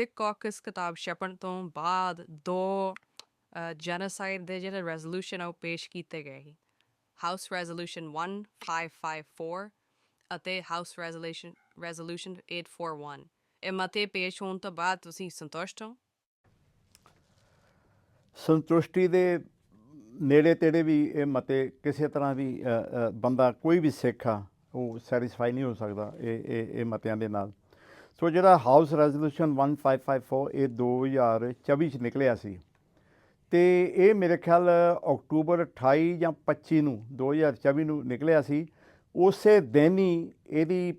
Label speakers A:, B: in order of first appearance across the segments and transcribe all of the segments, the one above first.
A: ਸਿੱਖ caucus ਕਿਤਾਬ ਛਪਣ ਤੋਂ ਬਾਅਦ ਦੋ ਜੈਨੋਸਾਈਡ ਦੇ ਜਿਹੜੇ ਰੈਜ਼ੋਲੂਸ਼ਨ ਆ ਉਹ ਪੇਸ਼ ਕੀਤੇ ਗਏ ਸੀ। ਹਾਊਸ ਰੈਜ਼ੋਲੂਸ਼ਨ 1554 ਅਤੇ ਹਾਊਸ ਰੈਜ਼ੋਲੂਸ਼ਨ ਰੈਜ਼ੋਲੂਸ਼ਨ 841 ਇਹ ਮਤੇ ਪੇਸ਼ ਹੋਣ ਤੋਂ ਬਾਅਦ ਤੁਸੀਂ ਸੰਤੁਸ਼ਟ ਹੋ?
B: ਸੰਤੁਸ਼ਟੀ ਦੇ ਨੇੜੇ ਤੇੜੇ ਵੀ ਇਹ ਮਤੇ ਕਿਸੇ ਤਰ੍ਹਾਂ ਵੀ ਬੰਦਾ ਕੋਈ ਵੀ ਸਿੱਖ ਆ, ਉਹ ਸੈਟੀਸਫਾਈ ਨਹੀਂ ਹੋ ਸਕਦਾ ਇਹ ਇਹ ਇਹ ਮਤਿਆਂ ਦੇ ਨਾਲ। ਸੋ ਜਿਹੜਾ ਹਾਊਸ ਰੈਜ਼ੋਲੂਸ਼ਨ 1554 ਇਹ 2024 ਚ ਨਿਕਲਿਆ ਸੀ ਤੇ ਇਹ ਮੇਰੇ ਖਿਆਲ ਅਕਤੂਬਰ 28 ਜਾਂ 25 ਨੂੰ 2024 ਨੂੰ ਨਿਕਲਿਆ ਸੀ। ਉਸੇ ਦਿਨ ਹੀ ਇਹਦੀ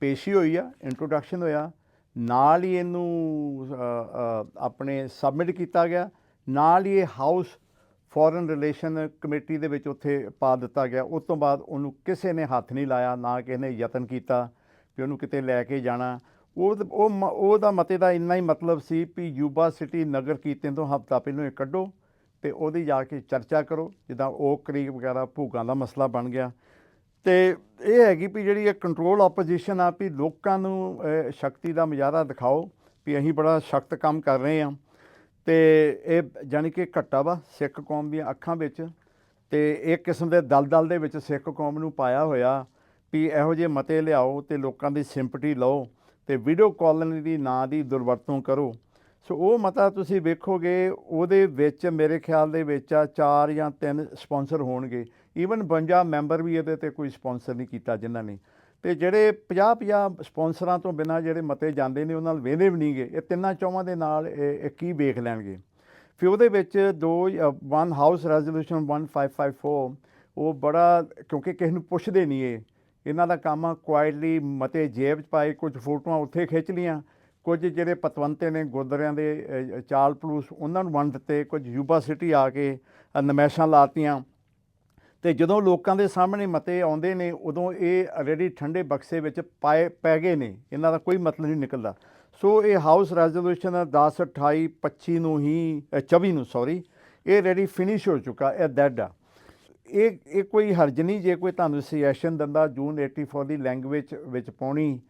B: ਪੇਸ਼ੀ ਹੋਈ ਆ ਇੰਟਰੋਡਕਸ਼ਨ ਹੋਇਆ। ਨਾਲ ਹੀ ਇਹਨੂੰ ਆਪਣੇ ਸਬਮਿਟ ਕੀਤਾ ਗਿਆ। ਨਾਲ ਹੀ ਇਹ ਹਾਊਸ ਫੋਰਨ ਰਿਲੇਸ਼ਨ ਕਮੇਟੀ ਦੇ ਵਿੱਚ ਉੱਥੇ ਪਾ ਦਿੱਤਾ ਗਿਆ। ਉਸ ਤੋਂ ਬਾਅਦ ਉਹਨੂੰ ਕਿਸੇ ਨੇ ਹੱਥ ਨਹੀਂ ਲਾਇਆ, ਨਾ ਕਿਸੇ ਨੇ ਯਤਨ ਕੀਤਾ ਵੀ ਉਹਨੂੰ ਕਿਤੇ ਲੈ ਕੇ ਜਾਣਾ। ਉਹ ਉਹ ਮ- ਉਹਦਾ ਮਤੇ ਦਾ ਇੰਨਾ ਹੀ ਮਤਲਬ ਸੀ ਵੀ ਯੂਬਾ ਸਿਟੀ ਨਗਰ ਕੀਰਤਨ ਤੋਂ ਹਫ਼ਤਾ ਪਹਿਲਾਂ ਇਹ ਕੱਢੋ ਤੇ ਉਹਦੀ ਜਾ ਕੇ ਚਰਚਾ ਕਰੋ, ਜਿੱਦਾਂ ਓਕ ਕ੍ਰੀਕ ਵਗੈਰਾ ਭੂਗਾਂ ਦਾ ਮਸਲਾ ਬਣ ਗਿਆ। ਤੇ ਇਹ ਹੈਗੀ ਵੀ ਜਿਹੜੀ ਇਹ ਕੰਟਰੋਲ ਆਪੋਜੀਸ਼ਨ ਆ ਵੀ ਲੋਕਾਂ ਨੂੰ ਸ਼ਕਤੀ ਦਾ ਮੁਜ਼ਾਹਰਾ ਦਿਖਾਓ ਵੀ ਅਸੀਂ ਬੜਾ ਸਖਤ ਕੰਮ ਕਰ ਰਹੇ ਹਾਂ। ਤੇ ਇਹ ਜਾਣੀ ਕਿ ਘੱਟਾ ਵਾ ਸਿੱਖ ਕੌਮ ਦੀਆਂ ਅੱਖਾਂ ਵਿੱਚ ਤੇ ਇੱਕ ਕਿਸਮ ਦੇ ਦਲਦਲ ਦੇ ਵਿੱਚ ਸਿੱਖ ਕੌਮ ਨੂੰ ਪਾਇਆ ਹੋਇਆ ਵੀ ਇਹੋ ਜਿਹੇ ਮਤੇ ਲਿਆਓ ਤੇ ਲੋਕਾਂ ਦੀ ਸਿੰਪਥੀ ਲਓ। ਤੇ ਵੀਡੀਓ ਕਾਲਿੰਗ ਦੀ ਨਾਂ ਦੀ ਦੁਰਵਰਤੋਂ ਕਰੋ। ਸੋ ਉਹ ਮਤਾ ਤੁਸੀਂ ਵੇਖੋਗੇ, ਉਹਦੇ ਵਿੱਚ ਮੇਰੇ ਖਿਆਲ ਦੇ ਵਿੱਚ ਆ ਚਾਰ ਜਾਂ ਤਿੰਨ ਸਪਾਂਸਰ ਹੋਣਗੇ। ਈਵਨ 52 ਮੈਂਬਰ ਵੀ ਇਹਦੇ ਤੇ ਕੋਈ ਸਪਾਂਸਰ ਨਹੀਂ ਕੀਤਾ ਜਿਨ੍ਹਾਂ ਨੇ। ਤੇ ਜਿਹੜੇ 50 50 ਸਪਾਂਸਰਾਂ ਤੋਂ ਬਿਨਾ ਜਿਹੜੇ ਮਤੇ ਜਾਂਦੇ ਨੇ, ਉਹਨਾਂ ਨਾਲ ਵੇਂਦੇ ਵੀ ਨਹੀਂਗੇ। ਇਹ ਤਿੰਨਾਂ ਚੌਵਾਂ ਦੇ ਨਾਲ ਇਹ ਇਹ ਕੀ ਵੇਖ ਲੈਣਗੇ? ਫਿਰ ਉਹਦੇ ਵਿੱਚ ਦੋ ਵਨ ਹਾਊਸ ਰੈਜ਼ੋਲੂਸ਼ਨ 1554 ਉਹ ਬੜਾ, ਕਿਉਂਕਿ ਕਿਸੇ ਨੂੰ ਪੁੱਛਦੇ ਨਹੀਂ ਇਹ। ਇਹਨਾਂ ਦਾ ਕੰਮ ਕੁਆਇਟਲੀ ਮਤੇ ਜੇਬ 'ਚ ਪਾਏ ਕੁਝ ਫੋਟੋਆਂ ਉੱਥੇ ਖਿੱਚ ਲੀਆਂ ਕੁਝ ਜਿਹੜੇ ਪਤਵੰਤੇ ਨੇ ਗੁਰਦੁਆਰਿਆਂ ਦੇ ਚਾਲ ਪਲੂਸ ਉਹਨਾਂ ਨੂੰ ਵੰਡ ਦਿੱਤੇ ਕੁਝ ਯੂਬਾ ਸਿਟੀ ਆ ਕੇ ਨਮੈਸ਼ਾਂ ਲਾਤੀਆਂ। ਤੇ ਜਦੋਂ ਲੋਕਾਂ ਦੇ ਸਾਹਮਣੇ ਮਤੇ ਆਉਂਦੇ ਨੇ ਉਦੋਂ ਇਹ ਆਲਰੇਡੀ ਠੰਡੇ ਬਕਸੇ ਵਿੱਚ ਪਾਏ ਪੈ ਗਏ ਨੇ। ਇਹਨਾਂ ਦਾ ਕੋਈ ਮਤਲਬ ਨਹੀਂ ਨਿਕਲਦਾ। ਸੋ ਇਹ ਹਾਊਸ ਰੈਜ਼ੋਲੂਸ਼ਨ 10 28 25 ਨੂੰ ਹੀ ਅ, 24 ਨੂੰ ਸੌਰੀ ਇਹ ਰੈਡੀ ਫਿਨਿਸ਼ ਹੋ ਚੁੱਕਾ ਇਹ ਡੈਡ ਆ। ਇਹ ਇਹ ਕੋਈ ਹਰਜ ਨਹੀਂ ਜੇ ਕੋਈ ਤੁਹਾਨੂੰ ਸੁਜੈਸ਼ਨ ਦਿੰਦਾ ਜੂਨ 84 ਦੀ ਲੈਂਗੁਏਜ ਵਿੱਚ ਪਾਉਣੀ,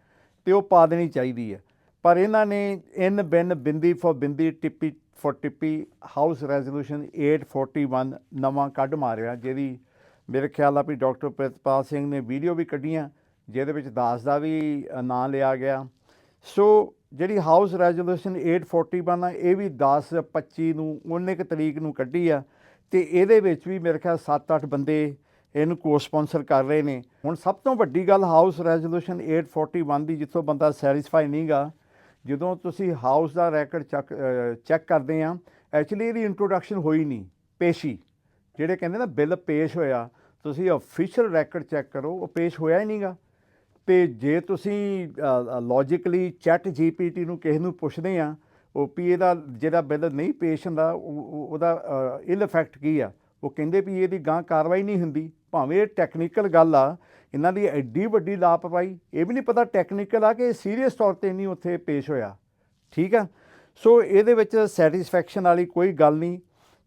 B: ਤੇ ਉਹ ਪਾ ਦੇਣੀ ਚਾਹੀਦੀ ਹੈ। ਪਰ ਇਹਨਾਂ ਨੇ ਇਨ ਬਿਨ ਬਿੰਦੀ ਫੋ ਬਿੰਦੀ ਟਿੱਪੀ ਫੋ ਟਿੱਪੀ ਹਾਊਸ ਰੈਜ਼ੋਲੂਸ਼ਨ 841 ਨਵਾਂ ਕੱਢ ਮਾਰਿਆ, ਜਿਹਦੀ ਮੇਰੇ ਖਿਆਲ ਆ ਵੀ ਡਾਕਟਰ ਪ੍ਰਿਤਪਾਲ ਸਿੰਘ ਨੇ ਵੀਡੀਓ ਵੀ ਕੱਢੀਆਂ, ਜਿਹਦੇ ਵਿੱਚ ਦਾਸ ਦਾ ਵੀ ਨਾਂ ਲਿਆ ਗਿਆ। ਸੋ ਜਿਹੜੀ ਹਾਊਸ ਰੈਜ਼ੋਲੂਸ਼ਨ 841 ਆ, ਇਹ ਵੀ 10 25 ਨੂੰ 19 ਕੁ ਤਰੀਕ ਨੂੰ ਕੱਢੀ ਆ। ਤੇ ਇਹਦੇ ਵਿੱਚ ਵੀ ਮੇਰੇ ਖਿਆਲ 7-8 ਬੰਦੇ ਇਹਨੂੰ ਕੋ ਸਪਾਂਸਰ ਕਰ ਰਹੇ ਨੇ। ਹੁਣ ਸਭ ਤੋਂ ਵੱਡੀ ਗੱਲ ਹਾਊਸ ਰੈਜ਼ੋਲੂਸ਼ਨ 841 ਦੀ ਜਿੱਥੋਂ ਬੰਦਾ ਸੈਟੀਸਫਾਈ ਨਹੀਂਗਾ। ਜਦੋਂ ਤੁਸੀਂ ਹਾਊਸ ਦਾ ਰੈਕਡ ਚੈੱਕ ਚੈੱਕ ਕਰਦੇ ਆ ਐਕਚੁਅਲੀ ਇਹਦੀ ਇੰਟਰੋਡਕਸ਼ਨ ਹੋਈ ਨਹੀਂ, ਪੇਸ਼ੀ। ਜਿਹੜੇ ਕਹਿੰਦੇ ਨਾ ਬਿੱਲ ਪੇਸ਼ ਹੋਇਆ, ਤੁਸੀਂ ਅਫੀਸ਼ੀਅਲ ਰੈਕਡ ਚੈੱਕ ਕਰੋ, ਉਹ ਪੇਸ਼ ਹੋਇਆ ਹੀ ਨਹੀਂਗਾ। ਤੇ ਜੇ ਤੁਸੀਂ ਲੌਜੀਕਲੀ ਚੈਟ ਜੀਪੀਟੀ ਨੂੰ ਕਿਸੇ ਨੂੰ ਪੁੱਛਦੇ ਆ, ਉਹ ਵੀ ਇਹਦਾ ਜਿਹੜਾ ਬਿੱਲ ਨਹੀਂ ਪੇਸ਼ ਹੁੰਦਾ, ਉਹ- ਉਹਦਾ ਇਲ ਇਫੈਕਟ ਕੀ ਆ? ਉਹ ਕਹਿੰਦੇ ਵੀ ਇਹਦੀ ਗਾਂ ਕਾਰਵਾਈ ਨਹੀਂ ਹੁੰਦੀ। ਭਾਵੇਂ ਇਹ ਟੈਕਨੀਕਲ ਗੱਲ ਆ, ਇਹਨਾਂ ਦੀ ਐਡੀ ਵੱਡੀ ਲਾਪਰਵਾਹੀ, ਇਹ ਵੀ ਨਹੀਂ ਪਤਾ ਟੈਕਨੀਕਲ ਆ ਕਿ ਸੀਰੀਅਸ ਤੌਰ ਤੇ ਨਹੀਂ ਉੱਥੇ ਪੇਸ਼ ਹੋਇਆ। ਠੀਕ ਆ? ਸੋ ਇਹਦੇ ਵਿੱਚ ਸੈਟੀਸਫੈਕਸ਼ਨ ਵਾਲੀ ਕੋਈ ਗੱਲ ਨਹੀਂ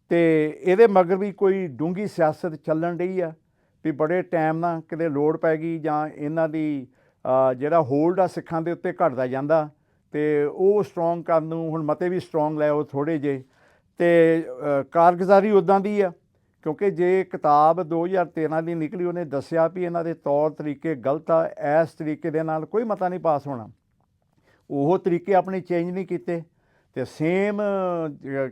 B: ਤੇ ਇਹਦੇ ਮਗਰ ਵੀ ਕੋਈ ਡੂੰਗੀ ਸਿਆਸਤ ਚੱਲਣ ਰਹੀ ਆ। ਵੀ ਬੜੇ ਟਾਈਮ ਨਾਲ ਕਿਤੇ ਲੋੜ ਪੈ ਗਈ ਜਾਂ ਇਹਨਾਂ ਦੀ ਜਿਹੜਾ ਹੋਲਡ ਆ ਸਿੱਖਾਂ ਦੇ ਉੱਤੇ ਘਟਦਾ ਜਾਂਦਾ ਤੇ ਉਹ ਸਟਰੋਂਗ ਕਰਨ ਨੂੰ ਹੁਣ ਮਤੇ ਵੀ ਸਟਰੋਂਗ ਲੈ ਉਹ ਥੋੜੇ ਜੇ ਤੇ ਕਾਰਗੁਜ਼ਾਰੀ ਉਦਾਂ ਦੀ ਆ, ਕਿਉਂਕਿ ਜੇ ਕਿਤਾਬ 2013 ਦੀ ਨਿਕਲੀ ਉਹਨੇ ਦੱਸਿਆ ਵੀ ਇਹਨਾਂ ਦੇ ਤੌਰ ਤਰੀਕੇ ਗਲਤ ਆ, ਇਸ ਤਰੀਕੇ ਦੇ ਨਾਲ ਕੋਈ ਮਤਾ ਨਹੀਂ ਪਾਸ ਹੋਣਾ। ਉਹ ਤਰੀਕੇ ਆਪਣੇ ਚੇਂਜ ਨਹੀਂ ਕੀਤੇ ਤੇ ਸੇਮ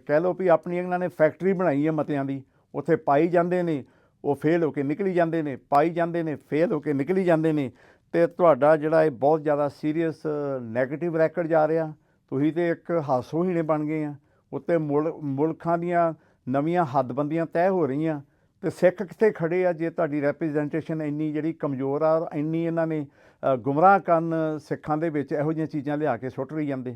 B: ਕਹਿ ਲਓ ਵੀ ਆਪਣੀ ਇਹਨਾਂ ਨੇ ਫੈਕਟਰੀ ਬਣਾਈ ਹੈ ਮਤਿਆਂ ਦੀ, ਉੱਥੇ ਪਾਈ ਜਾਂਦੇ ਨੇ ਉਹ ਫੇਲ ਹੋ ਕੇ ਨਿਕਲੀ ਜਾਂਦੇ ਨੇ, ਪਾਈ ਜਾਂਦੇ ਨੇ ਫੇਲ ਹੋ ਕੇ ਨਿਕਲੀ ਜਾਂਦੇ ਨੇ, ਤੇ ਤੁਹਾਡਾ ਜਿਹੜਾ ਇਹ ਬਹੁਤ ਜ਼ਿਆਦਾ ਸੀਰੀਅਸ 네ਗੇਟਿਵ ਰੈਕਡ ਜਾ ਰਿਹਾ। ਤੁਸੀਂ ਤੇ ਇੱਕ ਹਾਸੋਹੀਣੇ ਬਣ ਗਏ ਆ। ਉੱਤੇ ਮੁਲ, ਮੁਲਕਾਂ ਦੀਆਂ ਨਵੀਆਂ ਹੱਦਬੰਦੀਆਂ ਤੈਅ ਹੋ ਰਹੀਆਂ। ਤੇ ਸਿੱਖ ਕਿੱਥੇ ਖੜੇ ਆ ਜੇ ਤੁਹਾਡੀ ਰੈਪਰੈਜ਼ੈਂਟੇਸ਼ਨ ਇੰਨੀ ਜਿਹੜੀ ਕਮਜ਼ੋਰ ਆ ਔਰ ਇੰਨੀ ਇਹਨਾਂ ਨੇ ਗੁੰਮਰਾਹ ਕਰਨ ਸਿੱਖਾਂ ਦੇ ਵਿੱਚ ਇਹੋ ਜਿਹੀਆਂ ਚੀਜ਼ਾਂ ਲਿਆ ਕੇ ਸੁੱਟ ਰਹੀ ਜਾਂਦੇ?